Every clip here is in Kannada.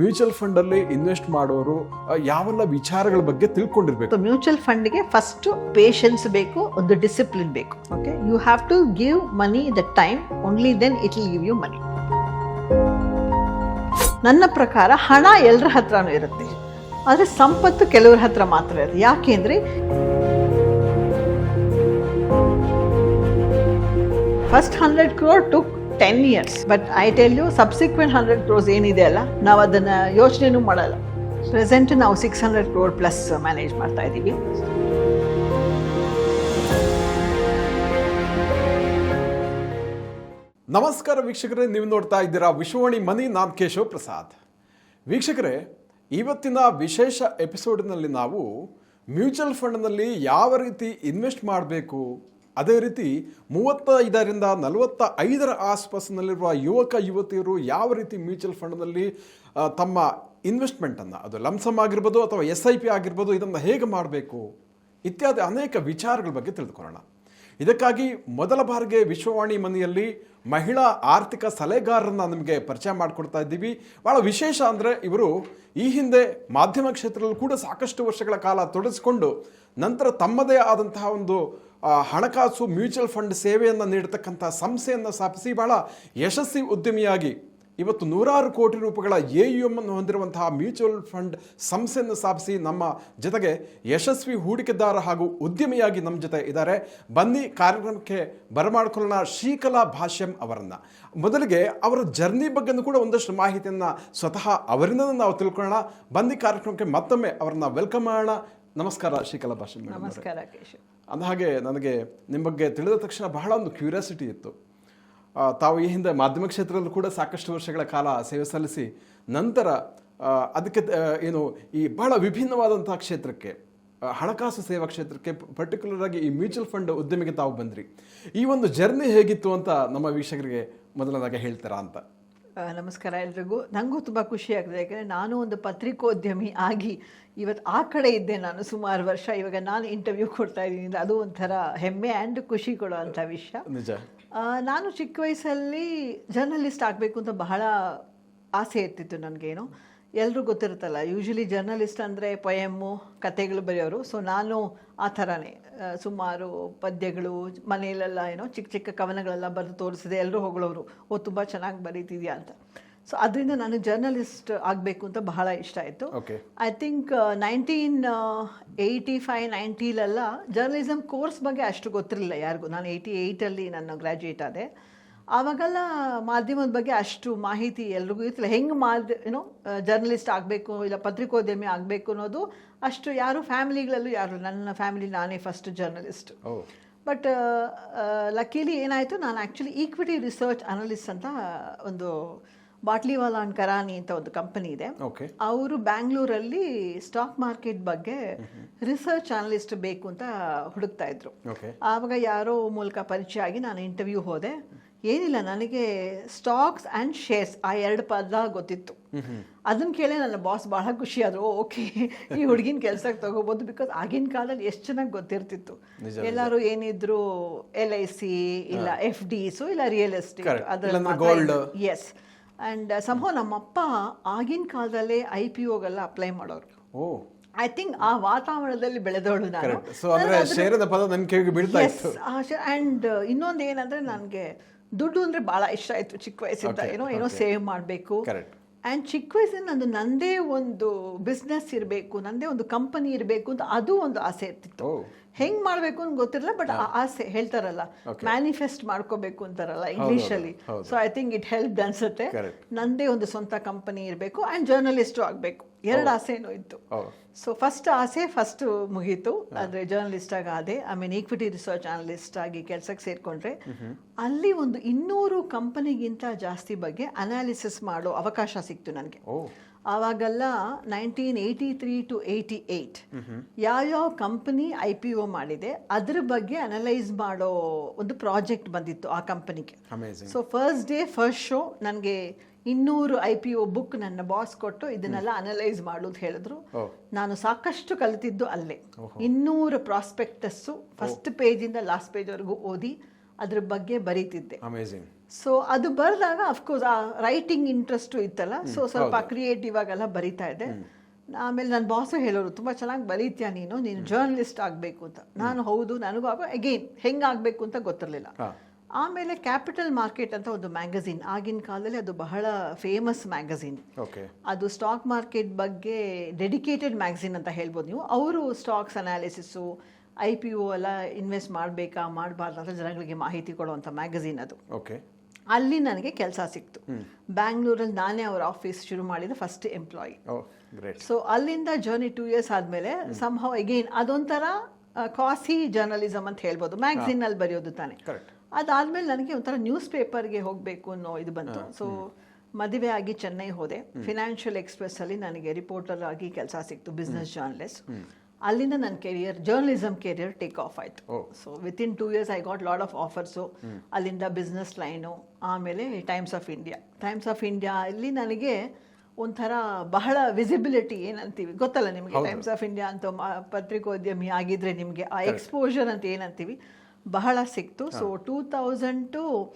ಮ್ಯೂಚುವಲ್ ಫಂಡ್ ಅಲ್ಲಿ ಇನ್ವೆಸ್ಟ್ ಮಾಡೋರು ಯಾವೆಲ್ಲ ವಿಚಾರಗಳ ಬಗ್ಗೆ ತಿಳ್ಕೊಂಡಿರ್ಬೇಕು? ಮ್ಯೂಚುವಲ್ ಫಂಡ್ಗೆ ಫಸ್ಟ್ ಪೇಷನ್ಸ್ ಬೇಕು, ಒಂದು ಡಿಸಿಪ್ಲಿನ್ ಬೇಕು. Okay you have to give money the time only then it will give you money ನನ್ನ ಪ್ರಕಾರ ಹಣ ಎಲ್ಲರ ಹತ್ರನೂ ಇರುತ್ತೆ. ಆದರೆ ಸಂಪತ್ತು ಕೆಲವ್ರ ಹತ್ರ ಮಾತ್ರ ಇರುತ್ತೆ. ಯಾಕೆಂದ್ರೆ first hundred crore took ten years but I tell you subsequent hundred crores ಏನಿದೆ ಅಲ್ಲ, ನಾವು ಅದನ್ನು ಯೋಚನೆನೂ ಮಾಡಲ್ಲ. ಪ್ರೆಸೆಂಟ್ ನಾವು six hundred crore plus manage ಮಾಡ್ತಾ ಇದ್ದೀವಿ. ನಮಸ್ಕಾರ ವೀಕ್ಷಕರೇ, ನೀವು ನೋಡ್ತಾ ಇದ್ದೀರಾ ವಿಶ್ವವಾಣಿ ಮನಿ ನಾನ್ ಕೇಶವ್ ಪ್ರಸಾದ್. ವೀಕ್ಷಕರೇ, ಇವತ್ತಿನ ವಿಶೇಷ ಎಪಿಸೋಡ್ನಲ್ಲಿ ನಾವು ಮ್ಯೂಚುವಲ್ ಫಂಡ್ನಲ್ಲಿ ಯಾವ ರೀತಿ ಇನ್ವೆಸ್ಟ್ ಮಾಡಬೇಕು ಅದೇ ರೀತಿ ಮೂವತ್ತೈದರಿಂದ ನಲವತ್ತ ಐದರ ಆಸ್ಪಾಸ್ನಲ್ಲಿರುವ ಯುವಕ, ಯುವತಿಯರು ಯಾವ ರೀತಿ ಮ್ಯೂಚುವಲ್ ಫಂಡ್ನಲ್ಲಿ ತಮ್ಮ ಇನ್ವೆಸ್ಟ್ಮೆಂಟನ್ನು, ಅದು ಲಂಸಮ್ ಆಗಿರ್ಬೋದು ಅಥವಾ ಎಸ್ ಐ ಪಿ ಆಗಿರ್ಬೋದು ಇದನ್ನು ಹೇಗೆ ಮಾಡಬೇಕು ಇತ್ಯಾದಿ ಅನೇಕ ವಿಚಾರಗಳ ಬಗ್ಗೆ ತಿಳಿದುಕೊಳ್ಳೋಣ. ಇದಕ್ಕಾಗಿ ಮೊದಲ ಬಾರಿಗೆ ವಿಶ್ವವಾಣಿ ಮನೆಯಲ್ಲಿ ಮಹಿಳಾ ಆರ್ಥಿಕ ಸಲಹೆಗಾರರನ್ನು ನಿಮಗೆ ಪರಿಚಯ ಮಾಡಿಕೊಡ್ತಾ ಇದ್ದೀವಿ. ಭಾಳ ವಿಶೇಷ ಅಂದರೆ ಇವರು ಈ ಹಿಂದೆ ಮಾಧ್ಯಮ ಕ್ಷೇತ್ರದಲ್ಲೂ ಕೂಡ ಸಾಕಷ್ಟು ವರ್ಷಗಳ ಕಾಲ ತೊಡಗಿಸಿಕೊಂಡು ನಂತರ ತಮ್ಮದೇ ಆದಂತಹ ಒಂದು ಹಣಕಾಸು ಮ್ಯೂಚುವಲ್ ಫಂಡ್ ಸೇವೆಯನ್ನು ನೀಡತಕ್ಕಂಥ ಸಂಸ್ಥೆಯನ್ನು ಸ್ಥಾಪಿಸಿ ಬಹಳ ಯಶಸ್ವಿ ಉದ್ಯಮಿಯಾಗಿ ಇವತ್ತು ನೂರಾರು ಕೋಟಿ ರೂಪಾಯಿಗಳ ಎ ಯು ಎಂ ಅನ್ನು ಹೊಂದಿರುವಂತಹ ಮ್ಯೂಚುವಲ್ ಫಂಡ್ ಸಂಸ್ಥೆಯನ್ನು ಸ್ಥಾಪಿಸಿ ನಮ್ಮ ಜೊತೆಗೆ ಯಶಸ್ವಿ ಹೂಡಿಕೆದಾರ ಹಾಗೂ ಉದ್ಯಮಿಯಾಗಿ ನಮ್ಮ ಜೊತೆ ಇದ್ದಾರೆ. ಬನ್ನಿ ಕಾರ್ಯಕ್ರಮಕ್ಕೆ ಬರಮಾಡಿಕೊಳ್ಳೋಣ ಶ್ರೀಕಲಾ ಭಾಷ್ಯಂ ಅವರನ್ನು. ಮೊದಲಿಗೆ ಅವರ ಜರ್ನಿ ಬಗ್ಗೆನೂ ಕೂಡ ಒಂದಷ್ಟು ಮಾಹಿತಿಯನ್ನು ಸ್ವತಃ ಅವರಿಂದ ನಾವು ತಿಳ್ಕೊಳ್ಳೋಣ. ಬನ್ನಿ ಕಾರ್ಯಕ್ರಮಕ್ಕೆ ಮತ್ತೊಮ್ಮೆ ಅವರನ್ನು ವೆಲ್ಕಮ್ ಮಾಡೋಣ. ನಮಸ್ಕಾರ ಶ್ರೀಕಲಾ ಭಾಷ್ಯಂ ನಮಸ್ಕಾರ ಅಂದಹಾಗೆ ನನಗೆ ನಿಮ್ಮ ಬಗ್ಗೆ ತಿಳಿದ ತಕ್ಷಣ ಬಹಳ ಒಂದು ಕ್ಯೂರಿಯಾಸಿಟಿ ಇತ್ತು. ತಾವು ಈ ಹಿಂದೆ ಮಾಧ್ಯಮ ಕ್ಷೇತ್ರದಲ್ಲೂ ಕೂಡ ಸಾಕಷ್ಟು ವರ್ಷಗಳ ಕಾಲ ಸೇವೆ ಸಲ್ಲಿಸಿ ನಂತರ ಅದಕ್ಕೆ ಏನು, ಈ ಬಹಳ ವಿಭಿನ್ನವಾದಂತಹ ಕ್ಷೇತ್ರಕ್ಕೆ ಹಣಕಾಸು ಸೇವಾ ಕ್ಷೇತ್ರಕ್ಕೆ ಪರ್ಟಿಕ್ಯುಲರ್ ಆಗಿ ಈ ಮ್ಯೂಚುವಲ್ ಫಂಡ್ ಉದ್ಯಮಿಗೆ ತಾವು ಬಂದ್ರಿ. ಈ ಒಂದು ಜರ್ನಿ ಹೇಗಿತ್ತು ಅಂತ ನಮ್ಮ ವೀಕ್ಷಕರಿಗೆ ಮೊದಲನಾಗ ಹೇಳ್ತಾರಾ ಅಂತ. ನಮಸ್ಕಾರ ಎಲ್ರಿಗೂ. ನನಗೂ ತುಂಬ ಖುಷಿ ಆಗ್ತದೆ. ಯಾಕಂದರೆ ನಾನು ಒಂದು ಪತ್ರಿಕೋದ್ಯಮಿ ಆಗಿ ಇವತ್ತು ಆ ಕಡೆ ಇದ್ದೆ ನಾನು ಸುಮಾರು ವರ್ಷ. ಇವಾಗ ನಾನು ಇಂಟರ್ವ್ಯೂ ಕೊಡ್ತಾ ಇದ್ದೀನಿ. ಅದು ಒಂಥರ ಹೆಮ್ಮೆ ಆ್ಯಂಡ್ ಖುಷಿ ಕೊಡುವಂಥ ವಿಷಯ. ನಾನು ಚಿಕ್ಕ ವಯಸ್ಸಲ್ಲಿ ಜರ್ನಲಿಸ್ಟ್ ಆಗಬೇಕು ಅಂತ ಬಹಳ ಆಸೆ ಇರ್ತಿತ್ತು ನನಗೇನು. ಎಲ್ಲರೂ ಗೊತ್ತಿರುತ್ತಲ್ಲ ಯೂಶಲಿ ಜರ್ನಲಿಸ್ಟ್ ಅಂದರೆ ಪೊಯಮ್ಮು ಕತೆಗಳು ಬರೆಯೋರು. ಸೊ ನಾನು ಆ ಥರನೇ ಸುಮಾರು ಪದ್ಯಗಳು ಮನೆಯಲ್ಲೆಲ್ಲ ಏನೋ ಚಿಕ್ಕ ಚಿಕ್ಕ ಕವನಗಳೆಲ್ಲ ಬರೆದು ತೋರಿಸಿದೆ ಎಲ್ಲರೂ ಹೊಗಳೋರು. ಓ ತುಂಬ ಚೆನ್ನಾಗಿ ಬರೀತಿದ್ಯಾ ಅಂತ. ಸೊ ಅದರಿಂದ ನಾನು ಜರ್ನಲಿಸ್ಟ್ ಆಗಬೇಕು ಅಂತ ಬಹಳ ಇಷ್ಟ ಆಯಿತು. I think nineteen eighty five ನೈಂಟೀಲೆಲ್ಲ journalism course ಬಗ್ಗೆ ಅಷ್ಟು ಗೊತ್ತಿರಲಿಲ್ಲ ಯಾರಿಗೂ. ನಾನು ಏಯ್ಟಿ ಏಯ್ಟಲ್ಲಿ ನಾನು ಗ್ರ್ಯಾಜುಯೇಟ್ ಆದೆ. ಆವಾಗೆಲ್ಲ ಮಾಧ್ಯಮದ ಬಗ್ಗೆ ಅಷ್ಟು ಮಾಹಿತಿ ಎಲ್ರಿಗೂ ಇರ್ತಿಲ್ಲ. ಹೆಂಗೆ ಮಾಧ್ಯ ಏನೋ ಜರ್ನಲಿಸ್ಟ್ ಆಗಬೇಕು ಇಲ್ಲ ಪತ್ರಿಕೋದ್ಯಮಿ ಆಗಬೇಕು ಅನ್ನೋದು ಅಷ್ಟು ಯಾರು ಫ್ಯಾಮಿಲಿಗಳಲ್ಲೂ ಯಾರು ನನ್ನ ಫ್ಯಾಮಿಲಿ ನಾನೇ ಫಸ್ಟ್ ಜರ್ನಲಿಸ್ಟ್ ಬಟ್ ಲಕ್ಕೀಲಿ ಏನಾಯಿತು ನಾನು ಆ್ಯಕ್ಚುಲಿ ಈಕ್ವಿಟಿ ರಿಸರ್ಚ್ ಅನಲಿಸ್ಟ್ ಅಂತ ಒಂದು ಬಾಟ್ಲಿವಾಲಾ ಅಂಡ್ ಕರಾನಿ ಅಂತ ಒಂದು ಕಂಪನಿ ಇದೆ. ಅವರು ಬ್ಯಾಂಗ್ಳೂರಲ್ಲಿ ಸ್ಟಾಕ್ ಮಾರ್ಕೆಟ್ ಬಗ್ಗೆ ರಿಸರ್ಚ್ ಅನಲಿಸ್ಟ್ ಬೇಕು ಅಂತ ಹುಡುಕ್ತಾ ಇದ್ರು. ಆವಾಗ ಯಾರೋ ಮೂಲಕ ಪರಿಚಯ ಆಗಿ ನಾನು ಇಂಟರ್ವ್ಯೂ ಹೋದೆ. ಏನಿಲ್ಲ ನನಗೆ ಸ್ಟಾಕ್ಸ್ ಆ್ಯಂಡ್ ಶೇರ್ಸ್ ಆ ಎರಡು ಪದ ಗೊತ್ತಿತ್ತು. ಅದನ್ನ ಕೇಳಿ ನನ್ನ ಬಾಸ್ ಬಹಳ ಖುಷಿ ಆದ್ರು ಓಕೆ ಈ ಹುಡುಗಿನ ಕೆಲಸಕ್ಕೆ ತಗೋಬೋದು ಬಿಕಾಸ್ ಆಗಿನ ಕಾಲದಲ್ಲಿ ಎಷ್ಟು ಚೆನ್ನಾಗಿ ಗೊತ್ತಿರ್ತಿತ್ತು. ಎಲ್ಲರೂ ಏನಿದ್ರು ಎಲ್ ಐ ಸಿ ಇಲ್ಲ ಎಫ್ ಡಿಸು ಇಲ್ಲ ರಿಯಲ್ ಎಸ್ಟೇಟ್ ಅದರಲ್ಲಿ. ಎಸ್ ಆ್ಯಂಡ್ ಸಂಭವ ನಮ್ಮಪ್ಪ ಆಗಿನ ಕಾಲದಲ್ಲೇ ಐ ಪಿ ಒಗೆಲ್ಲ ಅಪ್ಲೈ ಮಾಡೋರು. ಓ. ಐ ಥಿಂಕ್ ಆ ವಾತಾವರಣದಲ್ಲಿ ಬೆಳೆದವಳು ನಾನು. ಆ್ಯಂಡ್ ಇನ್ನೊಂದು ಏನಂದ್ರೆ ನನಗೆ ದುಡ್ಡು ಅಂದ್ರೆ ಬಹಳ ಇಷ್ಟ ಆಯ್ತು ಚಿಕ್ಕ ವಯಸ್ಸಿಂದ. ಏನೋ ಏನೋ ಸೇವ್ ಮಾಡಬೇಕು. ಆ್ಯಂಡ್ ಚಿಕ್ಕ ವಯಸ್ಸಿನ ನಂದು ನಂದೇ ಒಂದು ಬಿಸ್ನೆಸ್ ಇರಬೇಕು ನಂದೇ ಒಂದು ಕಂಪನಿ ಇರಬೇಕು ಅಂತ ಅದು ಒಂದು ಆಸೆ ಇರ್ತಿತ್ತು. ಹೆಂಗ್ ಮಾಡಬೇಕು ಅಂತ ಗೊತ್ತಿರಲ್ಲ ಬಟ್ ಆಸೆ ಹೇಳ್ತಾರಲ್ಲ ಮ್ಯಾನಿಫೆಸ್ಟ್ ಮಾಡ್ಕೋಬೇಕು ಅಂತಾರಲ್ಲ ಇಂಗ್ಲೀಷಲ್ಲಿ ಅಲ್ಲಿ so I think it help ಅನ್ಸುತ್ತೆ. ನಂದೇ ಒಂದು ಸ್ವಂತ ಕಂಪನಿ ಇರಬೇಕು ಅಂಡ್ ಜರ್ನಲಿಸ್ಟು ಆಗಬೇಕು. ಎರಡು ಆಸೆನೂ ಇತ್ತು. ಸೊ ಫಸ್ಟ್ ಆಸೆ ಫಸ್ಟ್ ಮುಗೀತು. ಅಂದರೆ ಜರ್ನಲಿಸ್ಟ್ ಆಗಿ ಆದೆ. I mean equity research analyst ಆಗಿ ಕೆಲಸಕ್ಕೆ ಸೇರಿಕೊಂಡ್ರೆ ಅಲ್ಲಿ ಒಂದು ಇನ್ನೂರು ಕಂಪನಿಗಿಂತ ಜಾಸ್ತಿ ಬಗ್ಗೆ ಅನಾಲಿಸಿಸ್ ಮಾಡೋ ಅವಕಾಶ ಸಿಕ್ತು ನನಗೆ. ಆವಾಗೆಲ್ಲ nineteen eighty three to eighty eight ಯಾವ್ಯಾವ ಕಂಪನಿ ಐ ಪಿ ಒ ಮಾಡಿದೆ ಅದ್ರ ಬಗ್ಗೆ ಅನಲೈಸ್ ಮಾಡೋ ಒಂದು ಪ್ರಾಜೆಕ್ಟ್ ಬಂದಿತ್ತು ಆ ಕಂಪನಿಗೆ. So first day first show ನನಗೆ ಇನ್ನೂರು ಐ ಪಿ ಒ ಬುಕ್ ನನ್ನ ಬಾಸ್ ಕೊಟ್ಟು ಇದನ್ನೆಲ್ಲ ಅನಲೈಸ್ ಮಾಡೋದು ಹೇಳಿದ್ರು. ನಾನು ಸಾಕಷ್ಟು ಕಲಿತಿದ್ದು ಅಲ್ಲೇ. ಇನ್ನೂರು ಪ್ರಾಸ್ಪೆಕ್ಟಸ್ಸು ಫಸ್ಟ್ ಪೇಜಿಂದ ಲಾಸ್ಟ್ ಪೇಜ್ವರೆಗೂ ಓದಿ ಅದ್ರ ಬಗ್ಗೆ ಬರೀತಿದ್ದೆ. ಸೊ ಅದು ಬರೆದಾಗ ಅಫ್ಕೋರ್ಸ್ ಆ ರೈಟಿಂಗ್ ಇಂಟ್ರೆಸ್ಟು ಇತ್ತಲ್ಲ ಸೊ ಸ್ವಲ್ಪ ಕ್ರಿಯೇಟಿವ್ ಆಗೆಲ್ಲ ಬರಿತಾ ಇದ್ದೆ. ಆಮೇಲೆ ನನ್ನ ಬಾಸು ಹೇಳೋರು ತುಂಬ ಚೆನ್ನಾಗಿ ಬರೀತೀಯ ನೀನು? ನೀನು ಜರ್ನಲಿಸ್ಟ್ ಆಗಬೇಕು ಅಂತ. ನಾನು ಹೌದು ನನಗೂ ಆಗೋ ಅಗೇನ್ ಹೆಂಗೆ ಆಗಬೇಕು ಅಂತ ಗೊತ್ತಿರಲಿಲ್ಲ. ಆಮೇಲೆ ಕ್ಯಾಪಿಟಲ್ ಮಾರ್ಕೆಟ್ ಅಂತ ಒಂದು ಮ್ಯಾಗಝೀನ್ ಆಗಿನ ಕಾಲದಲ್ಲಿ ಅದು ಬಹಳ ಫೇಮಸ್ ಮ್ಯಾಗಝಿನ್ ಅದು ಸ್ಟಾಕ್ ಮಾರ್ಕೆಟ್ ಬಗ್ಗೆ ಡೆಡಿಕೇಟೆಡ್ ಮ್ಯಾಗಝೀನ್ ಅಂತ ಹೇಳ್ಬೋದು ನೀವು. ಅವರು stocks analysis I P O ಎಲ್ಲ ಇನ್ವೆಸ್ಟ್ ಮಾಡಬೇಕಾ ಮಾಡಬಾರ್ದು ಅಂತ ಜನಗಳಿಗೆ ಮಾಹಿತಿ ಕೊಡುವಂಥ ಮ್ಯಾಗಝೀನ್ ಅದು. ಓಕೆ. ಅಲ್ಲಿ ನನಗೆ ಕೆಲಸ ಸಿಕ್ತು. ಬ್ಯಾಂಗ್ಳೂರಲ್ಲಿ ನಾನೇ ಅವ್ರ ಆಫೀಸ್ ಶುರು ಮಾಡಿದ ಫಸ್ಟ್ ಎಂಪ್ಲಾಯಿ ಓ ಸೊ ಅಲ್ಲಿಂದ ಜರ್ನಿ ಟೂ ಇಯರ್ಸ್ ಆದಮೇಲೆ ಸಂಭವ ಅಗೇನ್ ಅದೊಂಥರ ಕಾಸಿ ಜರ್ನಲಿಸಮ್ ಅಂತ ಹೇಳ್ಬೋದು. ಮ್ಯಾಗ್ಝಿನ್ ಅಲ್ಲಿ ಬರೆಯೋದು ತಾನೆ. ಅದಾದ್ಮೇಲೆ ನನಗೆ ಒಂಥರ ನ್ಯೂಸ್ ಪೇಪರ್ಗೆ ಹೋಗಬೇಕು ಅನ್ನೋ ಇದು ಬಂತು. ಸೊ ಮದುವೆ ಆಗಿ ಚೆನ್ನೈ ಹೋದೆ. ಫಿನಾನ್ಷಿಯಲ್ ಎಕ್ಸ್ಪ್ರೆಸ್ ಅಲ್ಲಿ ನನಗೆ ರಿಪೋರ್ಟರ್ ಆಗಿ ಕೆಲಸ ಸಿಕ್ತು ಬಿಸ್ನೆಸ್ ಜರ್ನಲಿಸ್ಟ್ ಅಲ್ಲಿಂದ ನನ್ನ career journalism career take off ಆಯ್ತು. So within two years I got lot of offers ಅಲ್ಲಿಂದ ಬಿಸ್ನೆಸ್ ಲೈನು ಆಮೇಲೆ Times of India Times of India ಇಲ್ಲಿ ನನಗೆ ಒಂಥರ ಬಹಳ ವಿಸಿಬಿಲಿಟಿ ಏನಂತೀವಿ? ಗೊತ್ತಲ್ಲ ನಿಮಗೆ. ಟೈಮ್ಸ್ ಆಫ್ ಇಂಡಿಯಾ ಅಂತ ಮ- ಪತ್ರಿಕೋದ್ಯಮಿ ಆಗಿದ್ರೆ ನಿಮಗೆ ಆ ಎಕ್ಸ್ಪೋಜರ್ ಅಂತ ಏನಂತೀವಿ? ಬಹಳ ಸಿಕ್ತು. So two thousand to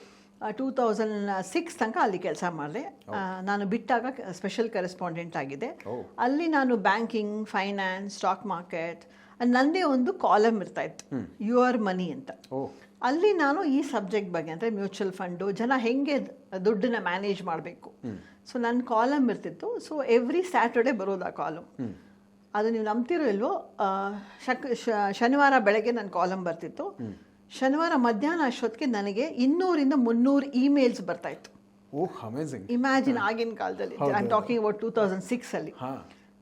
two thousand six ತನಕ ಅಲ್ಲಿ ಕೆಲಸ ಮಾಡಿದೆ. ನಾನು ಬಿಟ್ಟಾಗ ಸ್ಪೆಷಲ್ ಕರೆಸ್ಪಾಂಡೆಂಟ್ ಆಗಿದೆ. ಅಲ್ಲಿ ನಾನು ಬ್ಯಾಂಕಿಂಗ್ ಫೈನಾನ್ಸ್ ಸ್ಟಾಕ್ ಮಾರ್ಕೆಟ್ ನಂದೇ ಒಂದು ಕಾಲಮ್ ಇರ್ತಾ ಇತ್ತು. ಯುವರ್ ಮನಿ ಅಂತ. ಅಲ್ಲಿ ನಾನು ಈ ಸಬ್ಜೆಕ್ಟ್ ಬಗ್ಗೆ ಅಂದರೆ ಮ್ಯೂಚುವಲ್ ಫಂಡು ಜನ ಹೆಂಗೆ ದುಡ್ಡನ್ನ ಮ್ಯಾನೇಜ್ ಮಾಡಬೇಕು. ಸೊ ನನ್ನ ಕಾಲಮ್ ಇರ್ತಿತ್ತು. ಸೊ ಎವ್ರಿ ಸ್ಯಾಟರ್ಡೆ ಬರೋದು ಆ ಕಾಲಮ್ ಅದು ನೀವು ನಂಬ್ತಿರೋ ಇಲ್ವೋ ಶಕ್ ಶನಿವಾರ ಬೆಳಗ್ಗೆ ನನ್ನ ಕಾಲಮ್ ಬರ್ತಿತ್ತು. ಶನಿವಾರ ಮಧ್ಯಾಹ್ನ ಅಷ್ಟೊತ್ತಿಗೆ ನನಗೆ ಇನ್ನೂರಿಂದ ಮುನ್ನೂರು ಇಮೇಲ್ಸ್ ಬರ್ತಾ ಇತ್ತು. ಓಹ್ ಅಮೇಝಿಂಗ್ ಇಮ್ಯಾಜಿನ್ ಆಗಿನ ಕಾಲದಲ್ಲಿ. I am talking about two thousand six ಅಲ್ಲಿ. ಹಾ.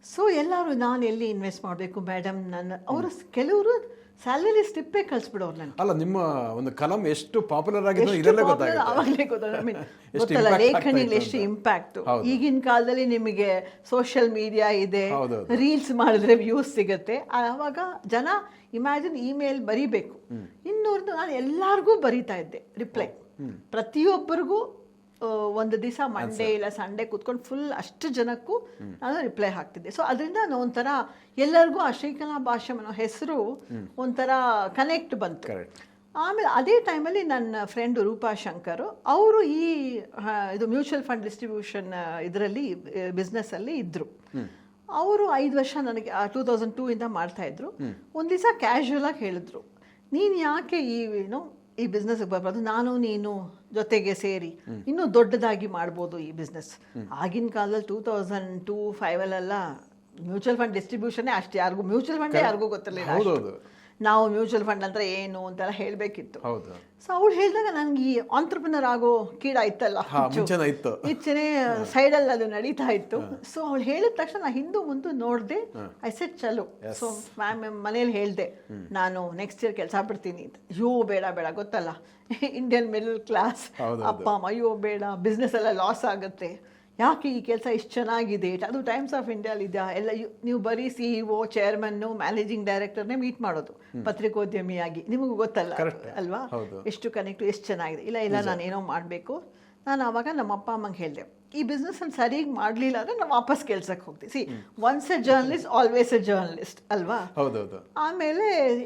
ಸೊ ಎಲ್ಲರೂ ನಾನು ಎಲ್ಲಿ ಇನ್ವೆಸ್ಟ್ ಮಾಡಬೇಕು ಮೇಡಮ್ ನನ್ನ ಅವರು ಕೆಲವರು ಸ್ಯಾಲರಿ ಸ್ಟಿಪ್ಪೇ ಕಳಿಸ್ಬಿಡೋರು ನಾನು ಅಲ್ಲ ನಿಮ್ಮ ಒಂದು ಕಲಂ ಎಷ್ಟು ಪಾಪ್ಯುಲರ್ ಆಗಿದೆ ಇದೆಲ್ಲ ಗೊತ್ತಾಗುತ್ತೆ. ಅವಾಗಲೇ ಗೊತ್ತಾಗುತ್ತೆ. ಗೊತ್ತಲ್ಲ ಲೇಖನಿಲಿ ಎಷ್ಟು ಇಂಪ್ಯಾಕ್ಟ್ ಈಗಿನ ಕಾಲದಲ್ಲಿ ನಿಮಗೆ ಸೋಷಿಯಲ್ ಮೀಡಿಯಾ ಇದೆ ರೀಲ್ಸ್ ಮಾಡಿದ್ರೆ ವ್ಯೂಸ್ ಸಿಗುತ್ತೆ. ಆವಾಗ ಜನ ಇಮ್ಯಾಜಿನ್ ಇಮೇಲ್ ಬರಿಬೇಕು. ಇನ್ನೂರ್ದು ನಾನು ಎಲ್ಲರಿಗೂ ಬರಿತಾ ಇದ್ದೆ ರಿಪ್ಲೈ ಪ್ರತಿಯೊಬ್ಬರಿಗೂ ಒಂದು ದಿವಸ ಮಂಡೇ ಇಲ್ಲ ಸಂಡೇ ಕೂತ್ಕೊಂಡು ಫುಲ್ ಅಷ್ಟು ಜನಕ್ಕೂ ನಾನು ರಿಪ್ಲೈ ಹಾಕ್ತಿದ್ದೆ. ಸೊ ಅದರಿಂದ ನಾನು ಒಂಥರ ಎಲ್ಲರಿಗೂ ಆ ಶ್ರೀಕಲಾ ಭಾಷೆ ಅನ್ನೋ ಹೆಸರು ಒಂಥರ ಕನೆಕ್ಟ್ ಬಂತು. ಆಮೇಲೆ ಅದೇ ಟೈಮಲ್ಲಿ ನನ್ನ ಫ್ರೆಂಡ್ ರೂಪಾ ಶಂಕರ್ ಅವರು ಈ ಇದು ಮ್ಯೂಚುವಲ್ ಫಂಡ್ ಡಿಸ್ಟ್ರಿಬ್ಯೂಷನ್ ಇದರಲ್ಲಿ ಬಿಸ್ನೆಸ್ಸಲ್ಲಿ ಇದ್ದರು ಅವರು ಐದು ವರ್ಷ ನನಗೆ ಟೂ ತೌಸಂಡ್ ಟೂ ಇಂದ ಮಾಡ್ತಾ ಇದ್ರು. ಒಂದು ದಿವಸ ಕ್ಯಾಶುವಲ್ ಆಗಿ ಹೇಳಿದ್ರು. ನೀನು ಯಾಕೆ ಈ ಏನು ಈ ಬಿಸ್ನೆಸ್ಗೆ ಬರಬಾರ್ದು? ನಾನು ನೀನು ಜೊತೆಗೆ ಸೇರಿ ಇನ್ನೂ ದೊಡ್ಡದಾಗಿ ಮಾಡ್ಬೋದು ಈ ಬಿಸ್ನೆಸ್ ಆಗಿನ ಕಾಲದಲ್ಲಿ ಟೂ ತೌಸಂಡ್ ಟೂ ಫೈವಲ್ಲೆಲ್ಲ ಮ್ಯೂಚುವಲ್ ಫಂಡ್ ಡಿಸ್ಟ್ರಿಬ್ಯೂಷನ್ ಅಷ್ಟು ಯಾರಿಗೂ ಮ್ಯೂಚುವಲ್ ಫಂಡೇ ಯಾರಿಗೂ ಗೊತ್ತಿರಲಿಲ್ಲ. ನಾವು ಮ್ಯೂಚುವಲ್ ಫಂಡ್ ಅಂದ್ರೆ ಏನು ಅಂತೆಲ್ಲ ಹೇಳಬೇಕಿತ್ತು. ಹೌದು. ಸೊ ಅವಳು ಹೇಳಿದಾಗ ನನಗೆ ಈ ಆಂಟ್ರಪ್ರಿನರ್ ಆಗೋ ಕೀಡ ಇತ್ತಲ್ಲ. ಈಚೆನೆ ಸೈಡಲ್ಲಿ ಅದು ನಡೀತಾ ಇತ್ತು. ಸೊ ಅವಳು ಹೇಳಿದ ತಕ್ಷಣ ನಾ ಹಿಂದೂ ಮುಂದೆ ನೋಡಿದೆ ಐ ಸೆಟ್ ಚಲೋ. ಸೊ ಮ್ಯಾಮ್ ಮನೇಲಿ ಹೇಳಿದೆ ನಾನು ನೆಕ್ಸ್ಟ್ ಇಯರ್ ಕೆಲಸ ಬಿಡ್ತೀನಿ. ಅಂತ ಅಯ್ಯೋ ಬೇಡ ಬೇಡ ಗೊತ್ತಲ್ಲ. ಇಂಡಿಯನ್ ಮಿಡಲ್ ಕ್ಲಾಸ್ ಅಪ್ಪ ಅಮ್ಮ ಅಯ್ಯೋ ಬೇಡ. ಬಿಸ್ನೆಸ್ ಎಲ್ಲ ಲಾಸ್ ಆಗುತ್ತೆ. ಯಾಕೆ ಈ ಕೆಲಸ ಇಷ್ಟು ಚೆನ್ನಾಗಿದೆ? ಅದು ಟೈಮ್ಸ್ ಆಫ್ ಇಂಡಿಯಾಲಿ ಇದೆಯಾ ಎಲ್ಲ ನೀವು ಬರೀ ಸಿ ಇ ಒ ಚೇರ್ಮನ್ನು ಮ್ಯಾನೇಜಿಂಗ್ ಡೈರೆಕ್ಟರ್ನೇ ಮೀಟ್ ಮಾಡೋದು ಪತ್ರಿಕೋದ್ಯಮಿಯಾಗಿ. ನಿಮಗೂ ಗೊತ್ತಲ್ಲ ಅಲ್ವಾ. ಎಷ್ಟು ಕನೆಕ್ಟ್ ಎಷ್ಟು ಚೆನ್ನಾಗಿದೆ? ಇಲ್ಲ ಇಲ್ಲ ನಾನು ಏನೋ ಮಾಡಬೇಕು. ನಾನು ಆವಾಗ ನಮ್ಮ ಅಪ್ಪ ಅಮ್ಮಂಗೆ ಹೇಳಿದೆ ಈ ಬಿಸ್ನೆಸ್ ಅಲ್ಲಿ ಸರಿಯಾಗಿ ಮಾಡಲಿಲ್ಲ ಅಂದ್ರೆ ನಾವು ವಾಪಸ್ ಕೆಲ್ಸಕ್ಕೆ ಹೋಗ್ತೀವಿ see once a journalist always a journalist ಅಲ್ವಾ? ಹೌದೌದು. ಆಮೇಲೆ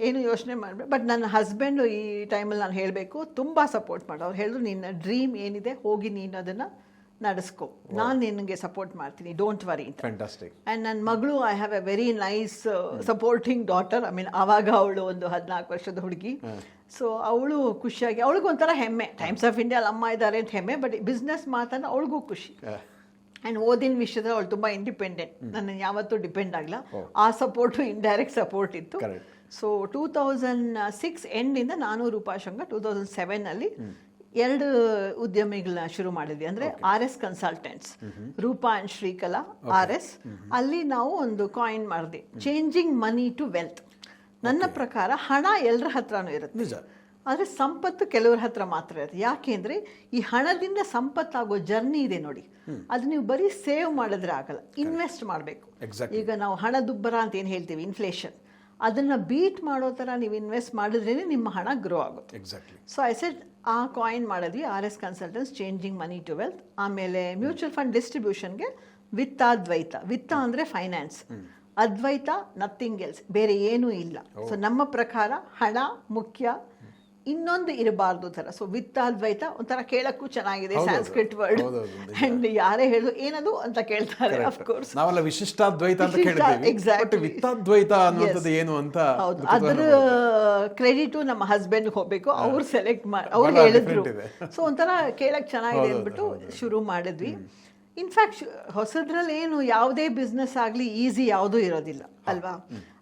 ಏನು ಯೋಚನೆ ಮಾಡಬೇಕು ಬಟ್ ನನ್ನ ಹಸ್ಬೆಂಡು ಈ ಟೈಮಲ್ಲಿ ನಾನು ಹೇಳಬೇಕು ತುಂಬ ಸಪೋರ್ಟ್ ಮಾಡೋ. ಅವ್ರು ಹೇಳಿದ್ರು ನಿನ್ನ ಡ್ರೀಮ್ ಏನಿದೆ ಹೋಗಿ ನೀನು ಅದನ್ನು ನಡೆಸ್ಕೊ. ನಾನು ನಿನಗೆ ಸಪೋರ್ಟ್ ಮಾಡ್ತೀನಿ ಡೋಂಟ್ ವರಿ ಅಂತ. ಫ್ಯಾಂಟಾಸ್ಟಿಕ್ ಆ್ಯಂಡ್ ನನ್ನ ಮಗಳು I have a very nice supporting daughter I mean ಆವಾಗ ಅವಳು ಒಂದು ಹದಿನಾಲ್ಕು ವರ್ಷದ ಹುಡುಗಿ. ಸೊ ಅವಳು ಖುಷಿಯಾಗಿ ಅವಳಿಗೂ ಒಂಥರ ಹೆಮ್ಮೆ. ಟೈಮ್ಸ್ ಆಫ್ ಇಂಡಿಯಾ ಅಮ್ಮ ಇದ್ದಾರೆ ಅಂತ ಹೆಮ್ಮೆ ಬಟ್ ಬಿಸ್ನೆಸ್ ಮಾತನ್ನ ಅವಳಿಗೂ ಖುಷಿ. ಆ್ಯಂಡ್ ಓದಿನ ವಿಷಯದಲ್ಲಿ ಅವಳು ತುಂಬ ಇಂಡಿಪೆಂಡೆಂಟ್ ನನ್ನ ಯಾವತ್ತೂ ಡಿಪೆಂಡ್ ಆಗಲ್ಲ ಆ ಸಪೋರ್ಟು ಇಂಡೈರೆಕ್ಟ್ ಸಪೋರ್ಟ್ ಇತ್ತು. ಸೊ ಟೂ ತೌಸಂಡ್ ಸಿಕ್ಸ್ ಎಂಡಿಂದ ನಾನು ರೂಪಾಶಂಕ ಟೂ ತೌಸಂಡ್ ಸೆವೆನಲ್ಲಿ ಎರಡು ಉದ್ಯಮಿಗಳನ್ನ ಶುರು ಮಾಡಿದ್ವಿ. ಅಂದ್ರೆ R S consultants Rupa and Shrikala R S. ಅಲ್ಲಿ ನಾವು ಒಂದು ಕಾಯಿನ್ ಮಾಡಿದ್ವಿ. ಚೇಂಜಿಂಗ್ ಮನಿ ಟು ವೆಲ್ತ್ ನನ್ನ ಪ್ರಕಾರ ಹಣ ಎಲ್ಲರ ಹತ್ರನೂ ಇರುತ್ತೆ. ನಿಜ. ಆದರೆ ಸಂಪತ್ತು ಕೆಲವರ ಹತ್ರ ಮಾತ್ರ ಇರುತ್ತೆ. ಯಾಕೆಂದ್ರೆ ಈ ಹಣದಿಂದ ಸಂಪತ್ತಾಗೋ ಜರ್ನಿ ಇದೆ ನೋಡಿ. ಅದು ನೀವು ಬರೀ ಸೇವ್ ಮಾಡಿದ್ರೆ ಆಗಲ್ಲ. ಇನ್ವೆಸ್ಟ್ ಮಾಡಬೇಕು. ಈಗ ನಾವು ಹಣದುಬ್ಬರ ಅಂತ ಏನು ಹೇಳ್ತೀವಿ? ಇನ್ಫ್ಲೇಷನ್ ಅದನ್ನ ಬೀಟ್ ಮಾಡೋ ಥರ ನೀವು ಇನ್ವೆಸ್ಟ್ ಮಾಡಿದ್ರೇ ನಿಮ್ಮ ಹಣ ಗ್ರೋ ಆಗುತ್ತೆ. ಸೊ ಐ ಸೆಟ್ ಆ ಕಾಯಿನ್ ಮಾಡಿದ್ವಿ R S consultants changing money to wealth ಆಮೇಲೆ ಮ್ಯೂಚುವಲ್ ಫಂಡ್ ಡಿಸ್ಟ್ರಿಬ್ಯೂಷನ್ಗೆ ವಿತ್ತಾದ್ವೈತ ವಿತ್ತ ಅಂದರೆ ಫೈನಾನ್ಸ್ ಅದ್ವೈತ ನಥಿಂಗ್ ಎಲ್ಸ್ ಬೇರೆ ಏನೂ ಇಲ್ಲ. ಸೊ ನಮ್ಮ ಪ್ರಕಾರ ಹಣ ಮುಖ್ಯ ಇನ್ನೊಂದು ಇರಬಾರ್ದು ಥರ ಸೊ ವಿತ್ತಾದ್ವೈತ ಒಂಥರ ಕೇಳಕ್ಕೂ ಚೆನ್ನಾಗಿದೆ ಸಾಂಸ್ಕ್ರಿಟ್ ವರ್ಡ್. ಅಂಡ್ ಯಾರೇ ಹೇಳು ಏನದು ಅಂತ ಕೇಳ್ತಾರೆ ಅಫ್ಕೋರ್ಸ್ ನಾವೆಲ್ಲ ವಿಶಿಷ್ಟಾದ್ವೈತ ಅಂತ ಎಕ್ಸಾಕ್ಟ್ ವಿತ್ತಾದ್ವೈತ ಏನು ಅಂತ ಅದ್ರ. ಕ್ರೆಡಿಟು ನಮ್ಮ ಹಸ್ಬೆಂಡ್ ಹೋಗ್ಬೇಕು. ಅವ್ರು ಸೆಲೆಕ್ಟ್ ಮಾಡಿ ಅವ್ರು ಹೇಳಿದ್ರು. ಸೊ ಒಂಥರ ಕೇಳಕ್ ಚೆನ್ನಾಗಿದೆ ಅಂದ್ಬಿಟ್ಟು. ಶುರು ಮಾಡಿದ್ವಿ. ಇನ್ಫ್ಯಾಕ್ಟ್ ಹೊಸದ್ರಲ್ಲಿ ಏನು ಯಾವುದೇ ಬಿಸ್ನೆಸ್ ಆಗಲಿ ಈಸಿ ಯಾವುದೂ ಇರೋದಿಲ್ಲ ಅಲ್ವಾ?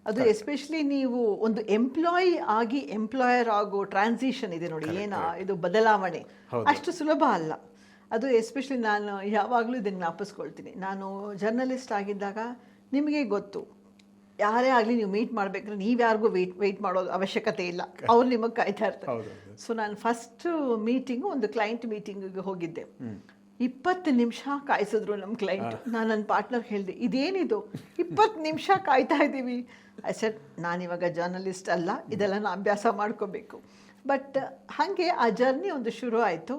ಅದು ಎಸ್ಪೆಷಲಿ ನೀವು ಒಂದು ಎಂಪ್ಲಾಯಿ ಆಗಿ ಎಂಪ್ಲಾಯರ್ ಆಗೋ ಟ್ರಾನ್ಸಿಷನ್ ಇದೆ ನೋಡಿ ಏನ ಇದು ಬದಲಾವಣೆ. ಅಷ್ಟು ಸುಲಭ ಅಲ್ಲ. ಅದು ಎಸ್ಪೆಷಲಿ ನಾನು ಯಾವಾಗಲೂ ಇದನ್ನು ಜ್ಞಾಪಿಸ್ಕೊಳ್ತೀನಿ. ನಾನು ಜರ್ನಲಿಸ್ಟ್ ಆಗಿದ್ದಾಗ ನಿಮಗೆ ಗೊತ್ತು ಯಾರೇ ಆಗಲಿ ನೀವು ಮೀಟ್ ಮಾಡಬೇಕಂದ್ರೆ ನೀವು ಯಾರಿಗೂ ವೆಯ್ಟ್ ವೆಯ್ಟ್ ಮಾಡೋದು ಅವಶ್ಯಕತೆ ಇಲ್ಲ. ಅವ್ರು ನಿಮಗೆ ಕಾಯ್ತಾ ಇರ್ತಾರೆ. ಸೊ ನಾನು ಫಸ್ಟ್ ಮೀಟಿಂಗು ಒಂದು ಕ್ಲೈಂಟ್ ಮೀಟಿಂಗಿಗೆ ಹೋಗಿದ್ದೆ. ಇಪ್ಪತ್ತು ನಿಮಿಷ ಕಾಯಿಸಿದ್ರು ನಮ್ಮ ಕ್ಲೈಂಟ್ ನಾನು ನನ್ನ ಪಾರ್ಟ್ನರ್ ಹೇಳಿದೆ ಇದೇನಿದು? ಇಪ್ಪತ್ತು ನಿಮಿಷ ಕಾಯ್ತಾ ಇದ್ದೀವಿ ಐ ಸೆಟ್ ನಾನಿವಾಗ ಜರ್ನಲಿಸ್ಟ್ ಅಲ್ಲ ಇದೆಲ್ಲ ನಾನು ಅಭ್ಯಾಸ ಮಾಡ್ಕೋಬೇಕು. ಬಟ್ ಹಾಗೆ ಆ ಜರ್ನಿ ಒಂದು ಶುರು ಆಯಿತು.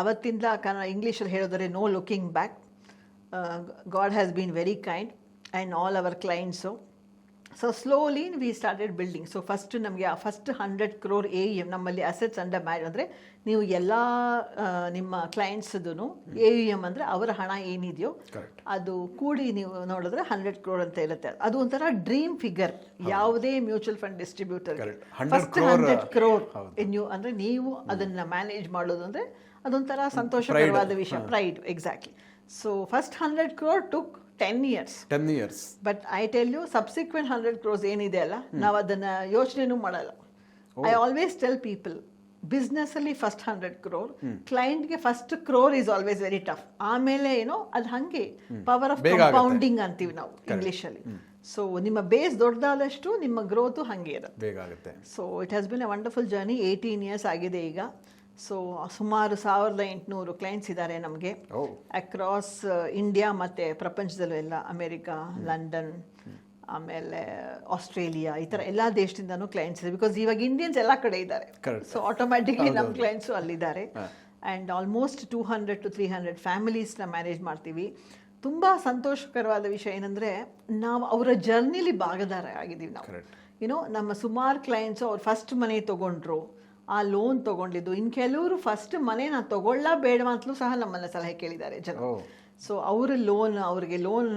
ಅವತ್ತಿಂದ ಕನ್ನಡ ಇಂಗ್ಲೀಷಲ್ಲಿ ಹೇಳಿದ್ರೆ no looking back God has been very kind and all our clients so slowly we started building so first ನಮಗೆ first hundred crore A M ನಮ್ಮಲ್ಲಿ ಅಸೆಟ್ಸ್ ಅಂಡರ್ ಮ್ಯಾರೇಜ್ ಅಂದರೆ ನೀವು ಎಲ್ಲ ನಿಮ್ಮ ಕ್ಲೈಂಟ್ಸ್ದು ಎ ಯು ಎಂ ಅಂದರೆ ಅವರ ಹಣ ಏನಿದೆಯೋ. ಅದು ಕೂಡಿ ನೀವು ನೋಡಿದ್ರೆ ಹಂಡ್ರೆಡ್ ಕ್ರೋರ್ ಅಂತ ಇರುತ್ತೆ. ಅದು ಒಂಥರ ಡ್ರೀಮ್ ಫಿಗರ್ ಯಾವುದೇ mutual fund distributor Correct. 100 first crore, hundred crore. ನೀವು ಅಂದರೆ ನೀವು ಅದನ್ನು ಮ್ಯಾನೇಜ್ ಮಾಡೋದು ಅಂದರೆ ಅದೊಂಥರ ಸಂತೋಷಕರವಾದ ವಿಷಯ. Pride exactly so first hundred crore took ten years ten years but I tell you subsequent hundred crores ಏನಿದೆ ಅಲ್ಲ ನಾವು ಅದನ್ನ ಯೋಚನೆನೂ ಮಾಡಲ್ಲ. I always tell people business ಅಲ್ಲಿ ಫಸ್ಟ್ ಹಂಡ್ರೆಡ್ ಕ್ರೋರ್ ಕ್ಲೈಂಟ್ಗೆ first crore is always very tough ಆಮೇಲೆ ಏನೋ ಅದು ಹಂಗೆ ಪವರ್ ಆಫ್. ಕಂಪೌಂಡಿಂಗ್ ಅಂತೀವಿ ನಾವು ಇಂಗ್ಲಿಷಲ್ಲಿ ಸೊ ನಿಮ್ಮ ಬೇಸ್ ದೊಡ್ಡದಾದಷ್ಟು ನಿಮ್ಮ ಗ್ರೋತು ಹಂಗೆ ಇರುತ್ತೆ. So it has been a wonderful journey eighteen years ಆಗಿದೆ ಈಗ. ಸೊ ಸುಮಾರು ಸಾವಿರದ ಎಂಟುನೂರು ಕ್ಲೈಂಟ್ಸ್ ಇದ್ದಾರೆ ನಮಗೆ. ಅಕ್ರಾಸ್ ಇಂಡಿಯಾ ಮತ್ತು ಪ್ರಪಂಚದಲ್ಲೂ ಎಲ್ಲ. ಅಮೇರಿಕಾ ಲಂಡನ್ ಆಮೇಲೆ ಆಸ್ಟ್ರೇಲಿಯಾ ಈ ಥರ ಎಲ್ಲ ದೇಶದಿಂದನೂ ಕ್ಲೈಂಟ್ಸ್ ಇದೆ ಬಿಕಾಸ್ ಇವಾಗ ಇಂಡಿಯನ್ಸ್ ಎಲ್ಲ ಕಡೆ ಇದ್ದಾರೆ. ಸೊ ಆಟೋಮ್ಯಾಟಿಕ್ಲಿ ನಮ್ಮ clients ಅಲ್ಲಿದ್ದಾರೆ. And almost two hundred to three hundred ಫ್ಯಾಮಿಲೀಸ್ನ manage ಮಾಡ್ತೀವಿ. ತುಂಬ ಸಂತೋಷಕರವಾದ ವಿಷಯ ಏನಂದರೆ ನಾವು ಅವರ ಜರ್ನಿಲಿ ಭಾಗದಾರ ಆಗಿದ್ದೀವಿ ನಾವು. ಏನೋ ನಮ್ಮ ಸುಮಾರು ಕ್ಲೈಂಟ್ಸು ಅವ್ರು ಫಸ್ಟ್ ಮನೆ ತೊಗೊಂಡ್ರು. ಆ ಲೋನ್ ತಗೊಂಡಿದ್ದು. ಇನ್ ಕೆಲವರು ಫಸ್ಟ್ ಮನೆ ನಾನು ತೊಗೊಳ್ಳ ಬೇಡವಾ ಅಂತಲೂ ಸಹ ನಮ್ಮನ್ನ ಸಲಹೆ ಕೇಳಿದ್ದಾರೆ ಜನ. ಸೊ ಅವ್ರ ಲೋನ್ ಅವ್ರಿಗೆ ಲೋನ್